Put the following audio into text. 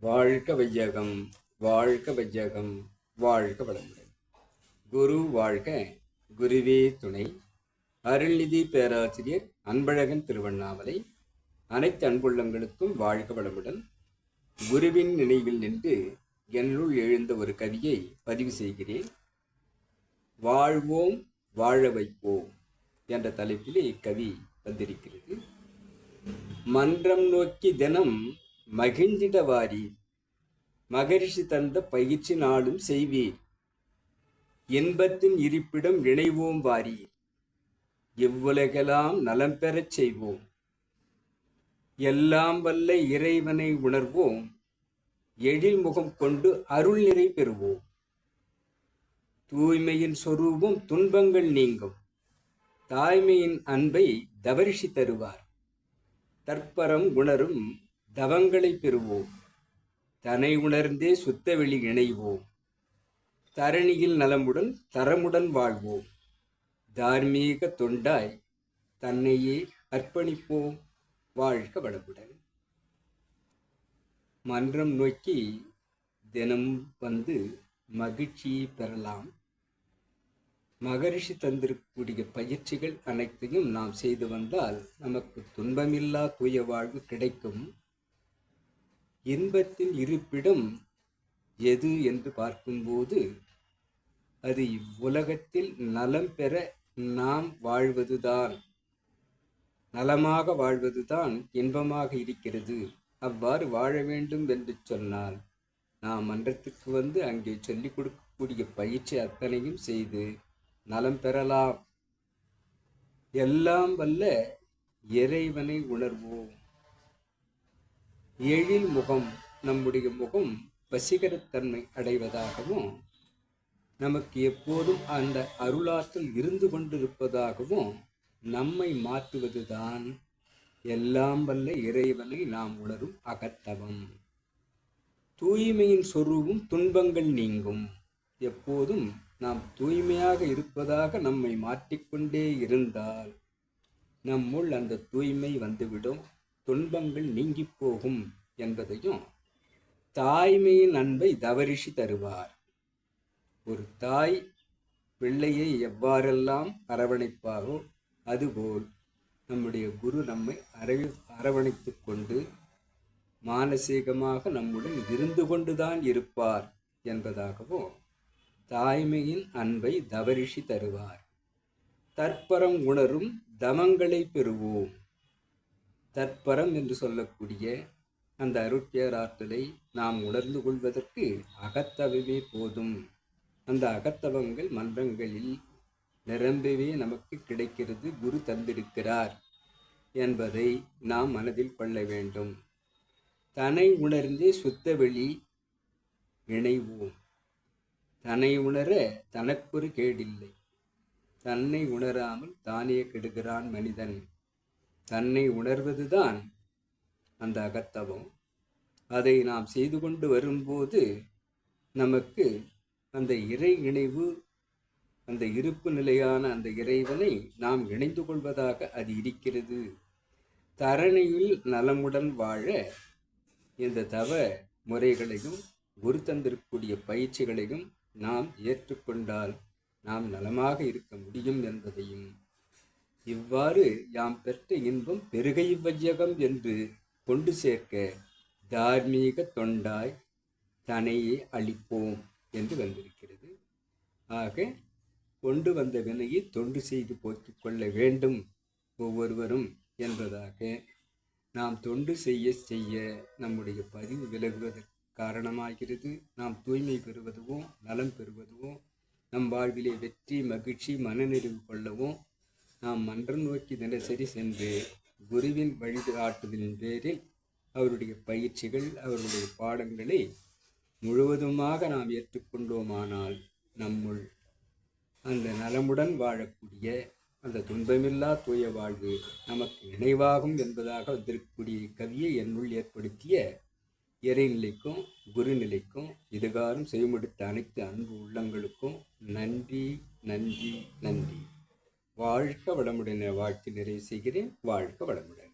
வாழ்க வையகம் வாழ்க வையகம் வாழ்க வளமுடன். குரு வாழ்க குருவே துணை. அருள்நிதி பேராசிரியர் அன்பழகன் திருவண்ணாமலை. அனைத்து அன்புள்ளங்களுக்கும் வாழ்க வளமுடன். குருவின் நினைவில் நின்று என்னுள் எழுந்த ஒரு கவியை பதிவு செய்கிறேன். வாழ்வோம் வாழ வைப்போம் என்ற தலைப்பிலே இக்கவி வந்திருக்கிறது. மன்றம் நோக்கி தினம் மகிழ்ந்திடவாரீர் மகரிஷி தந்த பயிற்சி நாளும் செய்வீர். இன்பத்தின் இருப்பிடம் இணைவோம் வாரீர் இவ்வுலகெல்லாம் நலம் பெறச் செய்வோம். எல்லாம் வல்ல இறைவனை உணர்வோம். எழில் முகம் கொண்டு அருள் நிறை பெறுவோம். தூய்மையின் சொரூபம் துன்பங்கள் நீங்கும். தாய்மையின் அன்பை தவரிஷி தருவார். தற்பரம் உணரும் தவங்களை பெறுவோம். தனை உணர்ந்தே சுத்தவெளி இணைவோம். தரணியில் நலமுடன் தரமுடன் வாழ்வோம். தார்மீக தொண்டாய் தன்னையே அர்ப்பணிப்போம். வாழ்க வளமுடன். மன்றம் நோக்கி தினம் வந்து மகிழ்ச்சியை பெறலாம். மகரிஷி தந்திருக்கக்கூடிய பயிற்சிகள் அனைத்தையும் நாம் செய்து வந்தால் நமக்கு துன்பமில்லா தூய வாழ்வு கிடைக்கும். இன்பத்தில் இருப்பிடம் எது என்று பார்க்கும்போது அது இவ்வுலகத்தில் நலம் பெற நாம் வாழ்வதுதான். நலமாக வாழ்வதுதான் இன்பமாக இருக்கிறது. அவ்வாறு வாழ வேண்டும் என்று சொன்னால் நாம் மன்றத்துக்கு வந்து அங்கே சொல்லிக் கொடுக்கக்கூடிய பயிற்சி அத்தனையும் செய்து நலம் பெறலாம். எல்லாம் வல்ல இறைவனை உணர்வோம். எழில் முகம் நம்முடைய முகம் வசீகரத்தன்மை அடைவதாகவும் நமக்கு எப்போதும் அந்த அருளாற்றல் இருந்து கொண்டிருப்பதாகவும் நம்மை மாற்றுவதுதான் எல்லாம் வல்ல இறைவனை நாம் உணரும் அகத்தவம். தூய்மையின் சொருவும் துன்பங்கள் நீங்கும். எப்போதும் நாம் தூய்மையாக இருப்பதாக நம்மை மாற்றிக்கொண்டே இருந்தால் நம்முள் அந்த தூய்மை வந்துவிடும். துன்பங்கள் நீங்கி போகும் என்பதையும் தாய்மையின் அன்பை தவரிஷி தருவார். ஒரு தாய் பிள்ளையை எவ்வாறெல்லாம் அரவணைப்பாரோ அதுபோல் நம்முடைய குரு நம்மை அரவி அரவணைத்து கொண்டு மானசீகமாக நம்முடன் இருந்து கொண்டுதான் இருப்பார் என்பதாகவும் தாய்மையின் அன்பை தவரிஷி தருவார். தற்பரம் உணரும் தமங்களை பெறுவோம். தற்பரம் என்று சொல்லக்கூடிய அந்த அருட்பேராற்றலை நாம் உணர்ந்து கொள்வதற்கு அகத்தவமே போதும். அந்த அகத்தவங்கள் மன்றங்களில் நிரம்பவே நமக்கு கிடைக்கிறது குரு தந்திருக்கிறார் என்பதை நாம் மனதில் கொள்ள வேண்டும். தனை உணர்ந்தே சுத்தவெளி இணைவோம். தன்னை உணர தனக்கொரு கேடில்லை. தன்னை உணராமல் தானே கெடுகிறான் மனிதன். தன்னை உணர்வதுதான் அந்த அகத்தவம். அதை நாம் செய்து கொண்டு வரும்போது நமக்கு அந்த இறை இணைவு அந்த இருப்பு நிலையான அந்த இறைவனை நாம் இணைந்து கொள்வதாக அது இருக்கிறது. தரணியில் நலமுடன் வாழ இந்த தவ முறைகளையும் குரு தந்திருக்கக்கூடிய பயிற்சிகளையும் நாம் ஏற்றுக்கொண்டால் நாம் நலமாக இருக்க முடியும் என்பதையும் இவ்வாறு யாம் பெற்ற இன்பம் பெருகை வையகம் என்று கொண்டு சேர்க்க தார்மீக தொண்டாய் தனையே அளிப்போம் என்று வந்திருக்கிறது. ஆக கொண்டு வந்த வினையை தொண்டு செய்து போக்கிக் கொள்ள வேண்டும் ஒவ்வொருவரும் என்பதாக நாம் தொண்டு செய்ய செய்ய நம்முடைய பதிவு விலகுவதற்கு காரணமாகிறது. நாம் தூய்மை பெறுவதுவும் நலம் பெறுவதுவும் நம் வாழ்விலே வெற்றி மகிழ்ச்சி மனநிறைவு கொள்ளவும் நாம் மன்றம் நோக்கி தினசரி சென்று குருவின் வழிகாட்டுதலின் பேரில் அவருடைய பயிற்சிகள் அவருடைய பாடங்களை முழுவதுமாக நாம் ஏற்றுக்கொண்டோமானால் நம்முள் அந்த நலமுடன் வாழக்கூடிய அந்த துன்பமில்லா தூய வாழ்வு நமக்கு நினைவாகும் என்பதாக வந்திருக்கக்கூடிய கவியை என்னுள் ஏற்படுத்திய இறைநிலைக்கும் குருநிலைக்கும் இதுகாரும் செய்முடித்த அனைத்து அன்பு உள்ளங்களுக்கும் நன்றி நன்றி நன்றி. வாழ்க வளமுடன் வாழ்த்து நிறைவு செய்கிறேன். வாழ்க வளமுடன்.